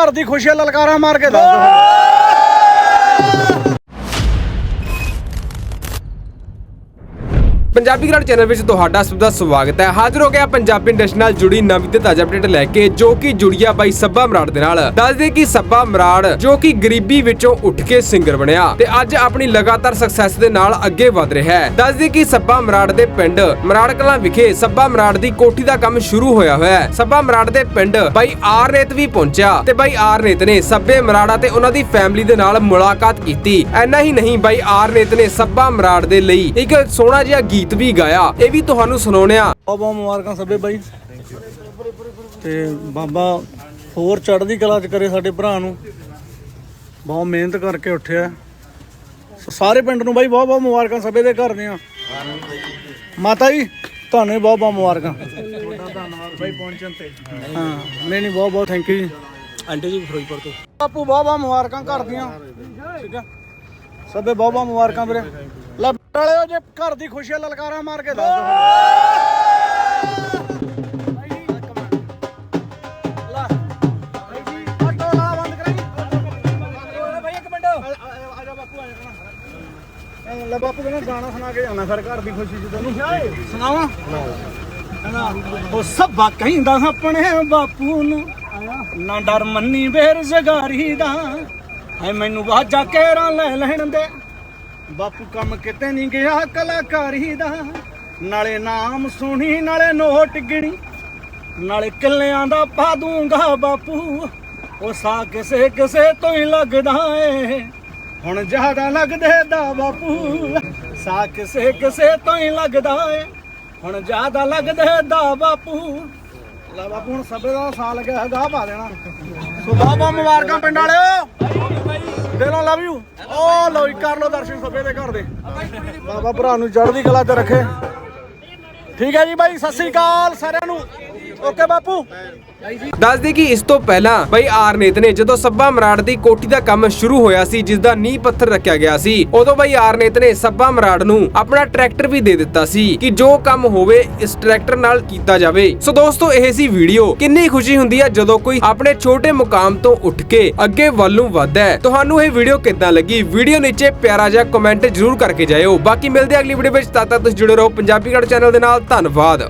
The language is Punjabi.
ਘਰ ਦੀ ਖੁਸ਼ੀ ਲਲਕਾਰਾ ਮਾਰ ਕੇ ਦੱਸ ਦਿਓ। ਪੰਜਾਬੀ ਗ੍ਰਾਡ ਚੈਨਲ ਵਿੱਚ ਤੁਹਾਡਾ ਸਭ ਦਾ ਸਵਾਗਤ ਹੈ। ਹਾਜ਼ਰ ਹੋ ਗਿਆ ਪੰਜਾਬੀ ਇੰਡਸਟਰੀ ਨਾਲ ਜੁੜੀ ਨਵੀਂ ਤੇ ਤਾਜ਼ਾ ਅਪਡੇਟ ਲੈ ਕੇ, ਜੋ ਕਿ ਜੁੜੀਆ ਬਾਈ ਸੱਬਾ ਮਰਾੜ ਦੇ ਨਾਲ। ਦੱਸਦੇ ਕਿ ਸੱਬਾ ਮਰਾੜ, ਜੋ ਕਿ ਗਰੀਬੀ ਵਿੱਚੋਂ ਉੱਠ ਕੇ ਸਿੰਗਰ ਬਣਿਆ ਤੇ ਅੱਜ ਆਪਣੀ ਲਗਾਤਾਰ ਸਕਸੈਸ ਦੇ ਨਾਲ ਅੱਗੇ ਵਧ ਰਿਹਾ ਹੈ। ਦੱਸਦੇ ਕਿ ਸੱਬਾ ਮਰਾੜ ਦੇ ਪਿੰਡ ਮਰਾੜ ਕਲਾਂ ਵਿਖੇ ਸੱਬਾ ਮਰਾੜ ਦੀ ਕੋਠੀ ਦਾ ਕੰਮ ਸ਼ੁਰੂ ਹੋਇਆ ਹੋਇਆ ਹੈ। ਸੱਬਾ ਮਰਾੜ ਦੇ ਪਿੰਡ ਬਾਈ ਆਰ ਰੇਤ ਵੀ ਪਹੁੰਚਿਆ ਤੇ ਬਾਈ ਆਰ ਰੇਤ ਨੇ ਸੱਬੇ ਮਰਾੜਾ ਤੇ ਉਹਨਾਂ ਦੀ ਫੈਮਿਲੀ ਦੇ ਨਾਲ ਮੁਲਾਕਾਤ ਕੀਤੀ। ਐਨਾ ਹੀ ਨਹੀਂ, ਬਾਈ ਆਰ ਰੇਤ ਨੇ ਸੱਬਾ ਮਰਾੜ ਦੇ ਲਈ ਇੱਕ ਸੋਹਣਾ ਜਿਹਾ ਗੀਤ ਵੀ ਗਾਇਆ ਇਹ ਵੀ ਤੁਹਾਨੂੰ ਸੁਣਾਉਣਿਆ ਬਹੁਤ ਬਹੁਤ ਮੁਬਾਰਕਾਂ ਸਭੇ ਬਾਈ। ਤੇ ਬਾਬਾ ਹੋਰ ਚੜ੍ਹਦੀ ਕਲਾ ਚ ਕਰੇ ਸਾਡੇ ਭਰਾ ਨੂੰ। ਬਹੁਤ ਮਿਹਨਤ ਕਰਕੇ ਉੱਠਿਆ। ਸਾਰੇ ਪਿੰਡ ਨੂੰ ਬਾਈ ਬਹੁਤ ਬਹੁਤ ਮੁਬਾਰਕਾਂ ਸਭੇ ਦੇ ਘਰ ਦੀਆਂ। ਮਾਤਾ ਜੀ ਤੁਹਾਨੂੰ ਵੀ ਬਹੁਤ ਬਹੁਤ ਮੁਬਾਰਕਾਂ। ਤੁਹਾਡਾ ਧੰਨਵਾਦ ਬਾਈ ਪਹੁੰਚਣ ਤੇ। ਹਾਂ ਨਹੀਂ ਨਹੀਂ ਬਹੁਤ ਬਹੁਤ ਥੈਂਕ ਯੂ ਜੀ। ਆਂਟੀ ਜੀ ਫਿਰੋਜ਼ਪੁਰ ਤੋਂ। ਬਾਪੂ ਬਹੁਤ ਬਹੁਤ ਮੁਬਾਰਕਾਂ ਘਰ ਦੀਆਂ। ਠੀਕ ਆ? ਸਭੇ ਬਹੁਤ ਬਹੁਤ ਮੁਬਾਰਕਾਂ ਵੀਰੇ। ਵਾਲਿਓ ਜੇ ਘਰ ਦੀ ਖੁਸ਼ੀ ਲਲਕਾਰਾ ਮਾਰ ਕੇ ਦੱਸ ਦਿਓ। ਲੈ ਬਾਪੂ ਕਹਿੰਦਾ ਗਾਣਾ ਸੁਣਾ ਕੇ ਜਾਣਾ ਫਿਰ ਘਰ ਦੀ ਖੁਸ਼ੀ ਚ ਤੈਨੂੰ। ਸੁਣਾਵਾਂ? ਕਹਿੰਦਾ, ਉਹ ਸਭਾ ਕਹਿੰਦਾ ਆਪਣੇ ਬਾਪੂ ਨੂੰ, ਨਾ ਡਰ ਮੰਨੀ ਬੇਰਜ਼ਗਾਰੀ ਦਾ। ਐ ਮੈਨੂੰ ਵਾਜਾ ਕਹਿਰਾਂ ਲੈ ਲੈਣ ਦੇ। ਬਾਪੂ ਕੰਮ ਕਿਤੇ ਨਹੀਂ ਗਿਆ ਕਲਾਕਾਰੀ ਦਾ। ਨਾਲੇ ਨਾਮ ਸੁਣੀ, ਨਾਲੇ ਨੋਟ ਗਿਣੀ। ਨਾਲੇ ਕਿੱਲਿਆਂ ਦਾ ਪਾ ਦੂੰਗਾ ਬਾਪੂ। ਉਹ ਸਾ ਕਿਸੇ ਕਿਸੇ ਤੋਂ ਹੀ ਲੱਗਦਾ ਏ। ਹੁਣ ਜ਼ਿਆਦਾ ਲੱਗਦੇ ਦਾ ਬਾਪੂ। ਸਾ ਕਿਸੇ ਕਿਸੇ ਤੋਂ ਹੀ ਲੱਗਦਾ ਏ। ਹੁਣ ਜ਼ਿਆਦਾ ਲੱਗਦੇ ਦਾ ਬਾਪੂ। ਲੈ ਬਾਪੂ, ਹੁਣ ਸਭੇ ਦਾ ਸਾਲ ਗਿਆ ਗਾ ਪਾ ਦੇਣਾ। ਸੋ ਬਹੁਤ ਮੁਬਾਰਕਾਂ ਪਿੰਡ ਵਾਲਿਓ। ਦਿਲੋਂ ਲਵ ਯੂ ਓ ਲੋ ਕਰ ਲੋ ਦਰਸ਼ਨ ਸਭੇ ਦੇ ਘਰ ਦੇ। ਬਾਬਾ ਭਰਾ ਨੂੰ ਚੜ੍ਹਦੀ ਕਲਾ ਤੇ ਰੱਖੇ। ਠੀਕ ਹੈ ਜੀ ਬਾਈ, ਸਤਿ ਸ੍ਰੀ ਅਕਾਲ ਸਾਰਿਆਂ ਨੂੰ। ਓਕੇ ਬਾਪੂ। ਦੱਸਦੇ ਕਿ ਇਸ ਤੋਂ ਪਹਿਲਾਂ ਬਈ ਆਰਨੇਤ ਨੇ ਜਦੋਂ ਸੱਬਾ ਮਰਾੜ ਦੀ ਕੋਠੀ ਦਾ ਕੰਮ ਸ਼ੁਰੂ ਹੋਇਆ ਸੀ, ਜਿਸ ਦਾ ਨੀਂਹ ਪੱਥਰ ਰੱਖਿਆ ਗਿਆ ਸੀ, ਉਦੋਂ ਬਈ ਆਰਨੇਤ ਨੇ ਸੱਬਾ ਮਰਾੜ ਨੂੰ ਆਪਣਾ ਟਰੈਕਟਰ ਵੀ ਦੇ ਦਿੱਤਾ ਸੀ ਕਿ ਜੋ ਕੰਮ ਹੋਵੇ ਇਸ ਟਰੈਕਟਰ ਨਾਲ ਕੀਤਾ ਜਾਵੇ। ਸੋ ਦੋਸਤੋ, ਇਹ ਸੀ ਵੀਡੀਓ। ਕਿੰਨੀ ਖੁਸ਼ੀ ਹੁੰਦੀ ਹੈ ਜਦੋਂ ਕੋਈ ਆਪਣੇ ਛੋਟੇ ਮੁਕਾਮ ਤੋਂ ਉੱਠ ਕੇ ਅੱਗੇ ਵੱਲ ਨੂੰ ਵੱਧਦਾ ਹੈ। ਤੁਹਾਨੂੰ ਇਹ ਵੀਡੀਓ ਕਿੱਦਾਂ ਲੱਗੀ? ਵੀਡੀਓ ਨੀਚੇ ਪਿਆਰਾ ਜਿਹਾ ਕਮੈਂਟ ਜ਼ਰੂਰ ਕਰਕੇ ਜਾਇਓ। ਬਾਕੀ ਮਿਲਦੇ ਅਗਲੀ ਵੀਡੀਓ ਵਿੱਚ। ਤਦ ਤੱਕ ਤੁਸੀਂ ਜੁੜੇ ਰਹੋ ਪੰਜਾਬੀ ਗੜ ਚੈਨਲ ਦੇ ਨਾਲ। ਧੰਨਵਾਦ।